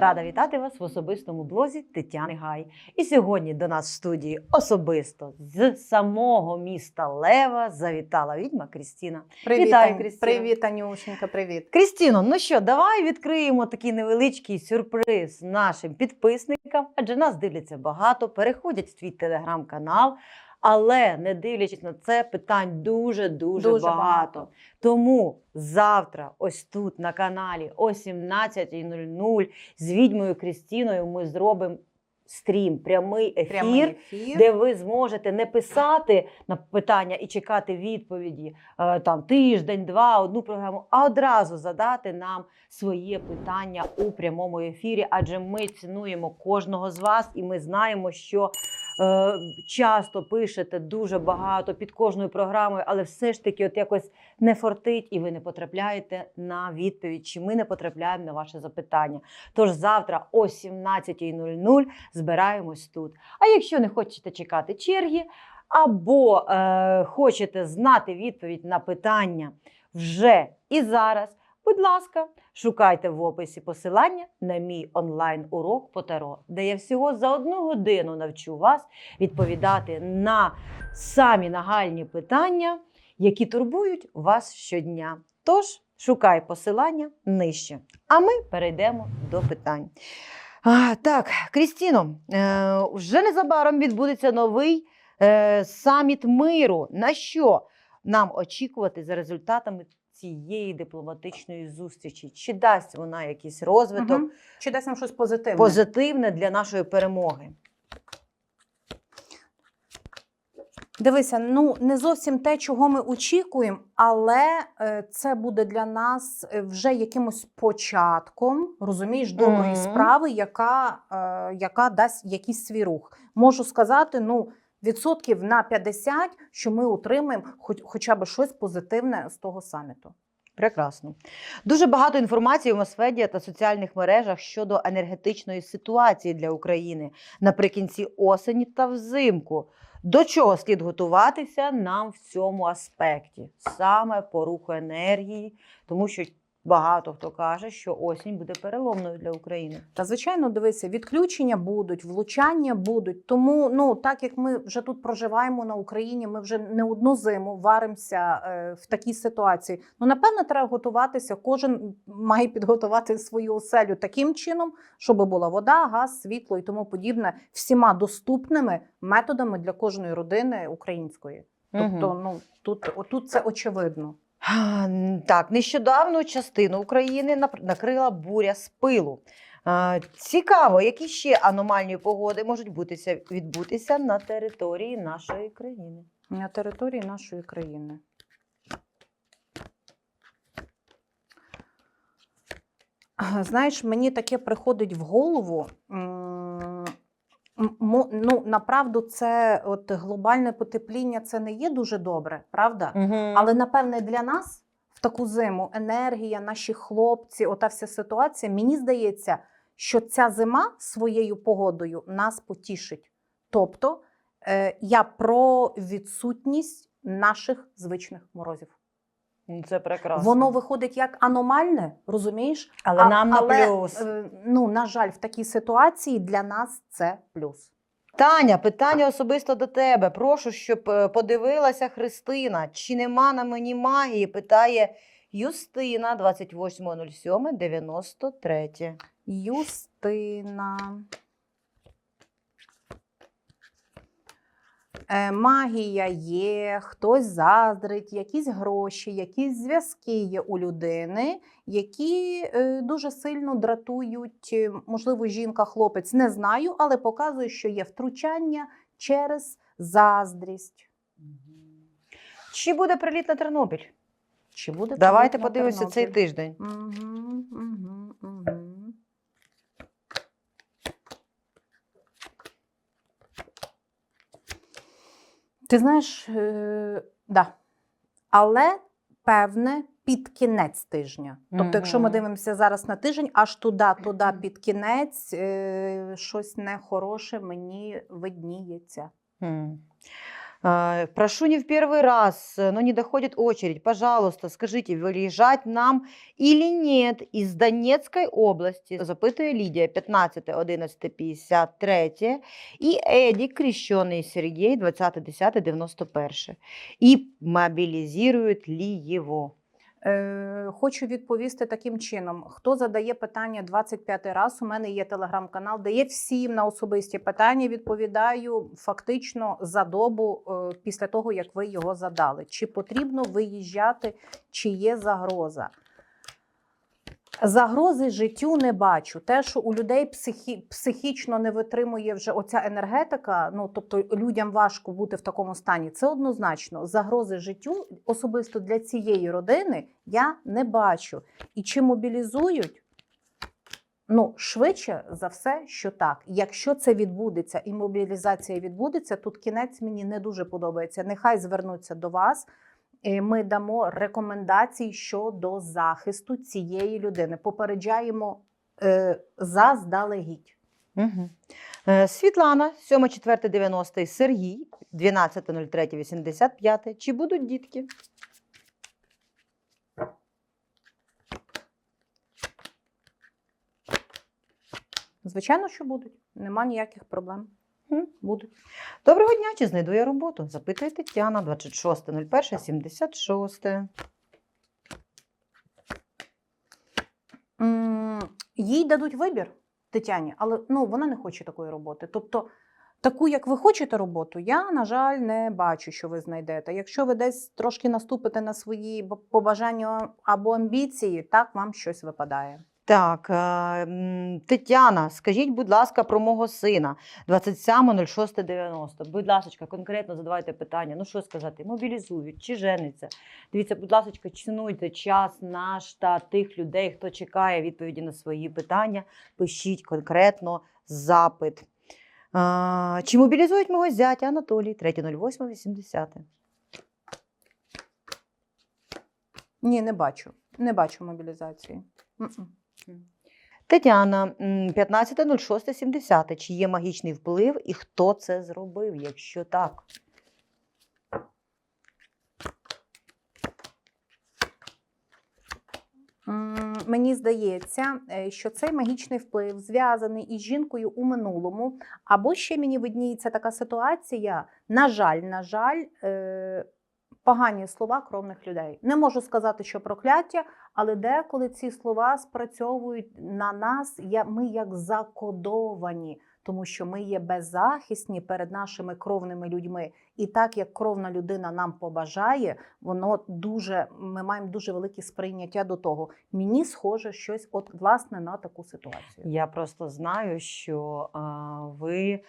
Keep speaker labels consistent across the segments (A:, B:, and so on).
A: Рада вітати вас в особистому блозі Тетяни Гай. І сьогодні до нас в студії особисто з самого міста Лева завітала відьма Крістіна.
B: Привіт,
A: Вітаю, Крістіна.
B: Привіт, Анюшенька, привіт.
A: Крістіно, ну що, давай відкриємо такий невеличкий сюрприз нашим підписникам, адже нас дивляться багато, переходять в твій телеграм-канал. Але не дивлячись на це, питань дуже дуже,
B: Дуже
A: багато.
B: багато.
A: Тому завтра, ось тут на каналі о 17.00 з відьмою Крістіною ми зробимо стрім, прямий ефір,
B: Прямий ефір.
A: де ви зможете не писати на питання і чекати відповіді е, там тиждень, два, одну програму, а одразу задати нам своє питання у прямому ефірі. Адже ми цінуємо кожного з вас, і ми знаємо, що. Е, Часто пишете дуже багато під кожною програмою, але все ж таки, от якось не фортить, і ви не потрапляєте на відповідь, чи ми не потрапляємо на ваше запитання. Тож завтра о 17.00 збираємось тут. А якщо не хочете чекати черги, або е, хочете знати відповідь на питання вже і зараз, будь ласка, шукайте в описі посилання на мій онлайн-урок по таро, де я всього за одну годину навчу вас відповідати на самі нагальні питання, які турбують вас щодня. Тож шукай посилання нижче. А ми перейдемо до питань. А, так, Крістіно, е, вже незабаром відбудеться новий е, саміт миру. На що нам очікувати за результатами цієї дипломатичної зустрічі? Чи дасть вона якийсь розвиток
B: Мгм. Чи дасть нам щось позитивне?
A: позитивне для нашої перемоги?
B: Дивися, ну не зовсім те, чого ми очікуємо, але е, це буде для нас е, вже якимось початком, розумієш, доброї
A: Мгм.
B: справи, яка, е, яка дасть якийсь свій рух. Можу сказати, ну. Відсотків на 50, що ми отримаємо хоч, хоча б щось позитивне з того саміту.
A: Прекрасно. Дуже багато інформації в Мосфедія та соціальних мережах щодо енергетичної ситуації для України наприкінці осені та взимку. До чого слід готуватися нам в цьому аспекті? Саме по руху енергії, тому що багато хто каже, що осінь буде переломною для України.
B: Та звичайно, дивися, відключення будуть, влучання будуть. Тому, ну так як ми вже тут проживаємо на Україні, ми вже не одну зиму варимося е, в такій ситуації. Ну напевно, треба готуватися. Кожен має підготувати свою оселю таким чином, щоб була вода, газ, світло і тому подібне, всіма доступними методами для кожної родини української. Тобто, ну тут отут це очевидно.
A: Так, нещодавно частину України накрила буря з пилу. Цікаво, які ще аномальні погоди можуть бутися, відбутися на території нашої країни.
B: на території нашої країни. Знаєш, мені таке приходить в голову. Ну, направду, це от глобальне потепління це не є дуже добре, правда? Але напевне для нас в таку зиму енергія, наші хлопці, ота вся ситуація. Мені здається, що ця зима своєю погодою нас потішить. Тобто е, я про відсутність наших звичних морозів.
A: Це прекрасно.
B: Воно виходить як аномальне, розумієш?
A: Але
B: А-
A: нам на
B: але,
A: плюс.
B: е, Ну, на жаль, в такій ситуації для нас це плюс.
A: Таня, питання особисто до тебе. Прошу, щоб е, подивилася Христина. Чи нема на мені магії? Питає Юстина 28.07.93.
B: Юстина. Магія є, хтось заздрить, якісь гроші, якісь зв'язки є у людини, які е, дуже сильно дратують, е, можливо, жінка, хлопець, не знаю, але показує, що є втручання через заздрість.
A: Чи буде приліт на Тернопіль?
B: Чи буде
A: Давайте подивимося цей тиждень.
B: Мгм, мгм, мгм. Ти знаєш, е, да. але певне під кінець тижня. Тобто, якщо ми дивимося зараз на тиждень, аж туди, туди під кінець, е, щось нехороше мені видніється.
A: Хм. Э, Прошу не в первый раз, э, но не доходит очередь. Пожалуйста, скажите, выезжать нам или нет из Донецкой области? Запитує Лідія 15 11 53 і Едік Крещений Сергій 20 10 91 і мобілізують ли його?
B: Е, хочу відповісти таким чином: хто задає питання 25 раз? У мене є телеграм-канал, де є всім на особисті питання. Відповідаю фактично за добу е, після того, як ви його задали. Чи потрібно виїжджати, чи є загроза? Загрози життю не бачу. Те, що у людей психі, психічно не витримує вже оця енергетика, ну тобто людям важко бути в такому стані, це однозначно. Загрози життю особисто для цієї родини я не бачу. І чи мобілізують? Ну, швидше за все, що так. Якщо це відбудеться і мобілізація відбудеться, тут кінець мені не дуже подобається. Нехай звернуться до вас. І Ми дамо рекомендації щодо захисту цієї людини. Попереджаємо е, заздалегідь.
A: Угу. Світлана, 7.4.90, Сергій, 12.03.85. Чи будуть дітки?
B: Звичайно, що будуть. Нема ніяких проблем. Будуть.
A: Доброго дня, чи знайду я роботу? Запитує Тетяна, 26.01.76.
B: Їй дадуть вибір Тетяні, але ну, вона не хоче такої роботи. Тобто, таку, як ви хочете роботу, я, на жаль, не бачу, що ви знайдете. Якщо ви десь трошки наступите на свої побажання або амбіції, так вам щось випадає.
A: Так, е, Тетяна, скажіть, будь ласка, про мого сина 27.06.90. Будь ласка, конкретно задавайте питання. Ну що сказати, мобілізують чи жениться? Дивіться, будь ласка, цінуйте час наш та тих людей, хто чекає відповіді на свої питання. Пишіть конкретно запит. А, чи мобілізують мого зятя Анатолій 3.08.80?
B: Ні, не бачу. Не бачу мобілізації. М-м.
A: Тетяна, 15.06.70. Чи є магічний вплив і хто це зробив, якщо так?
B: Мені здається, е, що цей магічний вплив зв'язаний із жінкою у минулому. Або ще мені видніється така ситуація. На жаль, на жаль, е, погані слова кровних людей. Не можу сказати, що прокляття, але деколи ці слова спрацьовують на нас. Ми як закодовані, тому що ми є беззахисні перед нашими кровними людьми. І так як кровна людина нам побажає, воно дуже ми маємо дуже велике сприйняття до того. Мені схоже щось, от власне на таку ситуацію.
A: Я просто знаю, що а, ви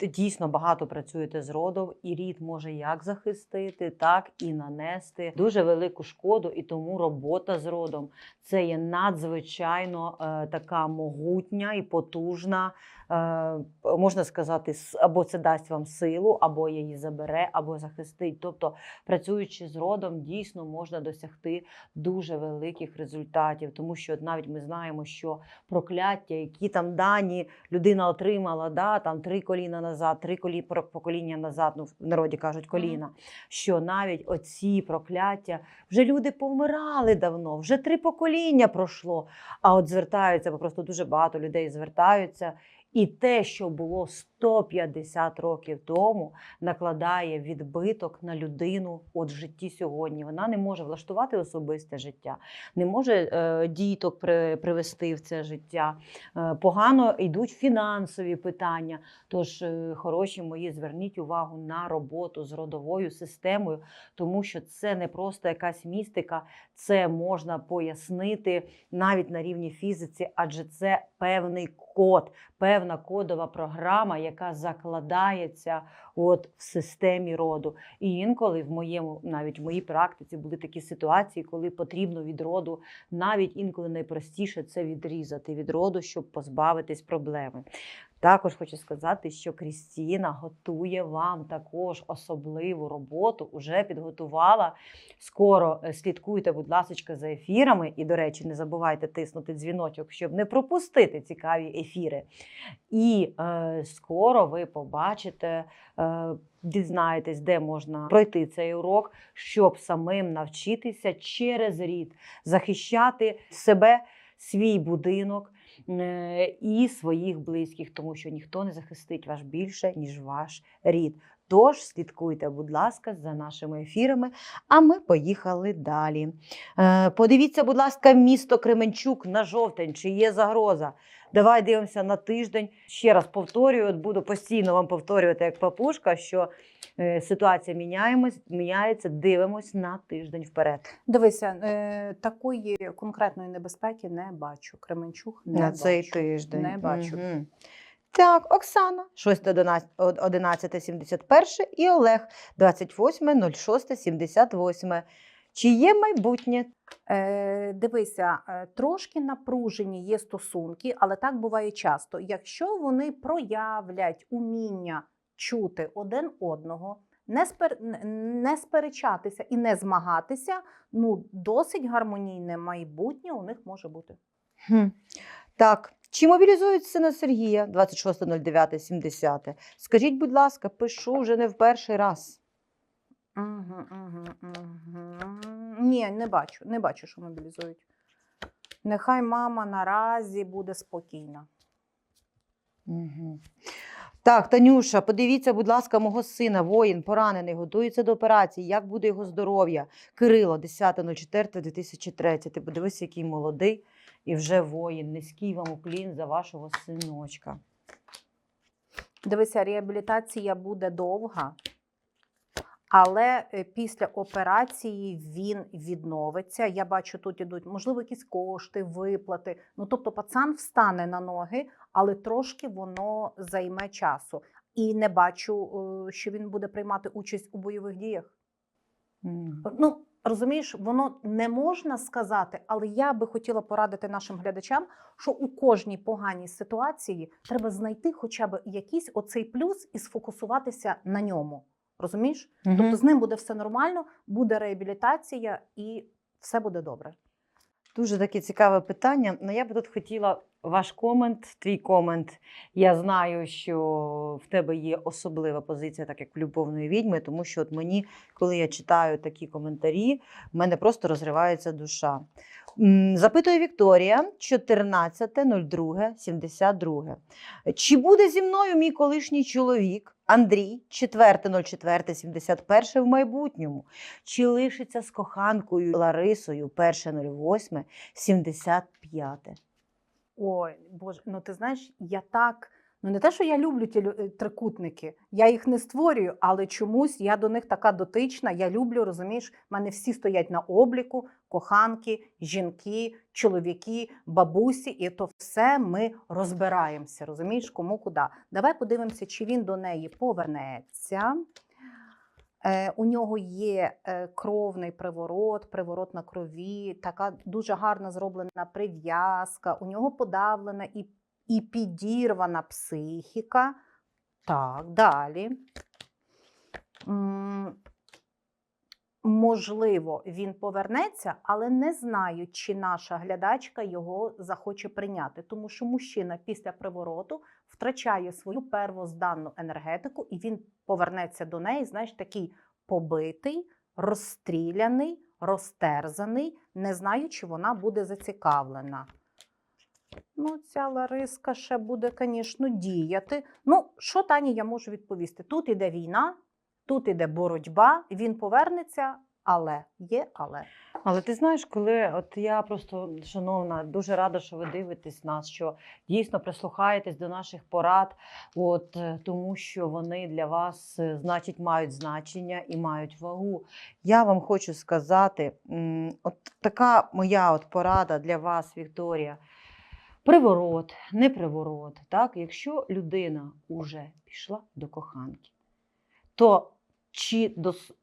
A: дійсно багато працюєте з родом, і рід може як захистити, так і нанести дуже велику шкоду. І тому робота з родом це є надзвичайно е, така могутня і потужна. Е, можна сказати, або це дасть вам силу, або її забере, або захистить. Тобто, працюючи з родом, дійсно можна досягти дуже великих результатів, тому що навіть ми знаємо, що прокляття, які там дані людина отримала, да, там три коліна назад, три колі, покоління назад, ну в народі кажуть коліна. Що навіть оці прокляття вже люди повмирали давно, вже три покоління пройшло. А от звертаються, бо просто дуже багато людей звертаються. І те, що було 150 років тому, накладає відбиток на людину от в житті сьогодні. Вона не може влаштувати особисте життя, не може е, діток при, привести в це життя. Е, погано йдуть фінансові питання. Тож, е, хороші мої, зверніть увагу на роботу з родовою системою, тому що це не просто якась містика, це можна пояснити навіть на рівні фізиці, адже це певний код, певна кодова програма, яка закладається от в системі роду. І інколи в моєму, навіть в моїй практиці, були такі ситуації, коли потрібно від роду, навіть інколи найпростіше це відрізати від роду, щоб позбавитись проблеми. Також хочу сказати, що Крістіна готує вам також особливу роботу, уже підготувала. Скоро е, слідкуйте, будь ласка, за ефірами. І, до речі, не забувайте тиснути дзвіночок, щоб не пропустити цікаві ефіри. І е, скоро ви побачите е, дізнаєтесь, де можна пройти цей урок, щоб самим навчитися через рід захищати себе, свій будинок е, і своїх близьких, тому що ніхто не захистить вас більше, ніж ваш рід. Тож слідкуйте, будь ласка, за нашими ефірами. А ми поїхали далі. Е, Подивіться, будь ласка, місто Кременчук на жовтень, чи є загроза. Давай дивимося на тиждень. Ще раз повторюю, буду постійно вам повторювати як папушка, що е, ситуація міняємось, міняється, дивимось на тиждень вперед.
B: Дивися, е, такої конкретної небезпеки не бачу. Кременчук не
A: на
B: бачу.
A: цей тиждень.
B: Не бачу.
A: Мгм. Так, Оксана, 6.11.71 і Олег, 28.06.78. Чи є майбутнє?
B: Е, дивися, е, трошки напружені є стосунки, але так буває часто. Якщо вони проявлять уміння чути один одного, не, спер... не сперечатися і не змагатися, ну досить гармонійне майбутнє у них може бути.
A: Хм. Так, чи мобілізують сина Сергія 26.09.70? Скажіть, будь ласка, пишу вже не в перший раз.
B: Угу, угу, угу. Ні, не бачу, не бачу, що мобілізують. Нехай мама наразі буде спокійна.
A: Угу. Так, Танюша, подивіться, будь ласка, мого сина, воїн, поранений, готується до операції. Як буде його здоров'я? Кирило, 10.04.2003. Ти подивися, який молодий і вже воїн. Низький вам уклін за вашого синочка.
B: Дивися, реабілітація буде довга, але е, після операції він відновиться. Я бачу, тут ідуть, можливо, якісь кошти, виплати. Ну, тобто, пацан встане на ноги, але трошки воно займе часу. І не бачу, е, що він буде приймати участь у бойових діях.
A: М.
B: Ну, розумієш, воно не можна сказати, але я би хотіла порадити нашим глядачам, що у кожній поганій ситуації треба знайти хоча б якийсь оцей плюс і сфокусуватися на ньому. Розумієш?
A: Угу.
B: Тобто з ним буде все нормально, буде реабілітація і все буде добре.
A: Дуже таке цікаве питання. Ну, я би тут хотіла ваш комент, твій комент. Я знаю, що в тебе є особлива позиція, так як в любовної відьми, тому що от мені, коли я читаю такі коментарі, в мене просто розривається душа. Запитує Вікторія, 14.02.72. Чи буде зі мною мій колишній чоловік Андрій, 4.04.71 в майбутньому? Чи лишиться з коханкою Ларисою 1.08.75?
B: Ой, Боже, ну ти знаєш, я так. Ну, не те, що я люблю ті е, трикутники, я їх не створюю, але чомусь я до них така дотична. Я люблю, розумієш, в мене всі стоять на обліку: коханки, жінки, чоловіки, бабусі, і то все ми розбираємося. Розумієш, кому куди. Давай подивимося, чи він до неї повернеться. Е, у нього є е, кровний приворот, приворот на крові, така дуже гарно зроблена прив'язка, у нього подавлена і, і підірвана психіка. Так, далі. Можливо, він повернеться, але не знаю, чи наша глядачка його захоче прийняти, тому що мужчина після привороту втрачає свою первозданну енергетику, і він повернеться до неї, знаєш, такий побитий, розстріляний, розтерзаний. Не знаю, чи вона буде зацікавлена. Ну, ця Лариска ще буде, звісно, діяти. Ну, що Тані я можу відповісти? Тут іде війна, тут іде боротьба, він повернеться, але є, але.
A: Але ти знаєш, коли от я просто, шановна, дуже рада, що ви дивитесь нас, що дійсно прислухаєтесь до наших порад, от е, тому що вони для вас, е, значить, мають значення і мають вагу. Я вам хочу сказати, от така моя от порада для вас, Вікторія. Приворот, не приворот. Так? Якщо людина уже пішла до коханки, то чи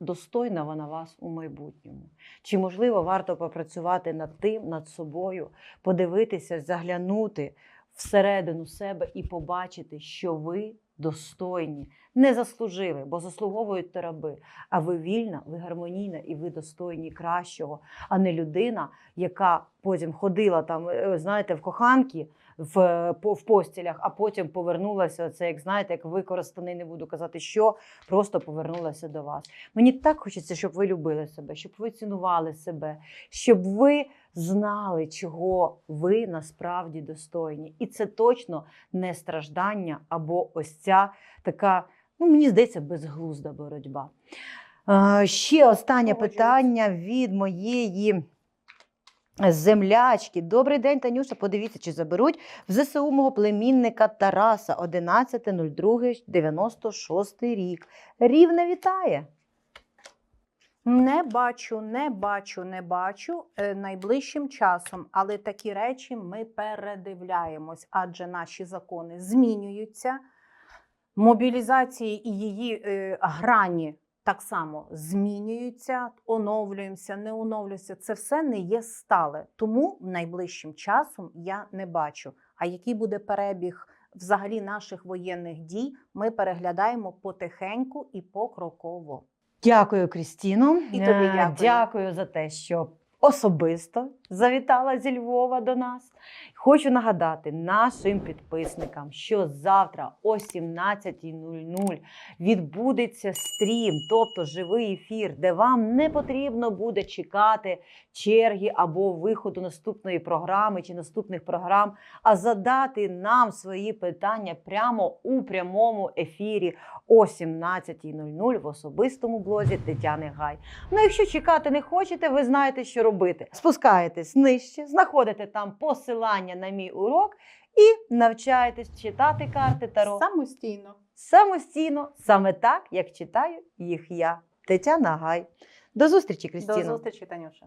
A: достойна вона вас у майбутньому? Чи можливо варто попрацювати над тим, над собою, подивитися, заглянути всередину себе і побачити, що ви достойні не заслужили, бо заслуговують то раби. А ви вільна, ви гармонійна і ви достойні кращого, а не людина, яка потім ходила там, е, знаєте, в коханки. В, е, по- в постілях, а потім повернулася. Це як знаєте, як використаний, не буду казати, що просто повернулася до вас. Мені так хочеться, щоб ви любили себе, щоб ви цінували себе, щоб ви знали, чого ви насправді достойні. І це точно не страждання або ось ця така, ну мені здається, безглузда боротьба. Ще останнє питання від моєї. Землячки, добрий день, Танюша. Подивіться, чи заберуть в ЗСУ мого племінника Тараса 11.02.96 рік. Рівне вітає.
B: Не бачу, не бачу, не бачу е, найближчим часом, але такі речі ми передивляємось, адже наші закони змінюються. Мобілізації і її е, грані так само змінюються, оновлюємося, не оновлюємося. Це все не є стале. Тому найближчим часом я не бачу. А який буде перебіг взагалі наших воєнних дій, ми переглядаємо потихеньку і покроково.
A: Дякую, Крістіно.
B: І тобі
A: Е,
B: дякую.
A: Дякую за те, що особисто завітала зі Львова до нас. Хочу нагадати нашим підписникам, що завтра о 17.00 відбудеться стрім, тобто живий ефір, де вам не потрібно буде чекати черги або виходу наступної програми чи наступних програм, а задати нам свої питання прямо у прямому ефірі о 17.00 в особистому блозі Тетяни Гай. Ну, якщо чекати не хочете, ви знаєте, що робити. Спускаєтесь нижче, знаходите там посилання на мій урок і навчаєтесь читати карти Таро
B: Самостійно.
A: самостійно, саме так, як читаю їх я, Тетяна Гай. До зустрічі, Крістіно.
B: До зустрічі, Танюша.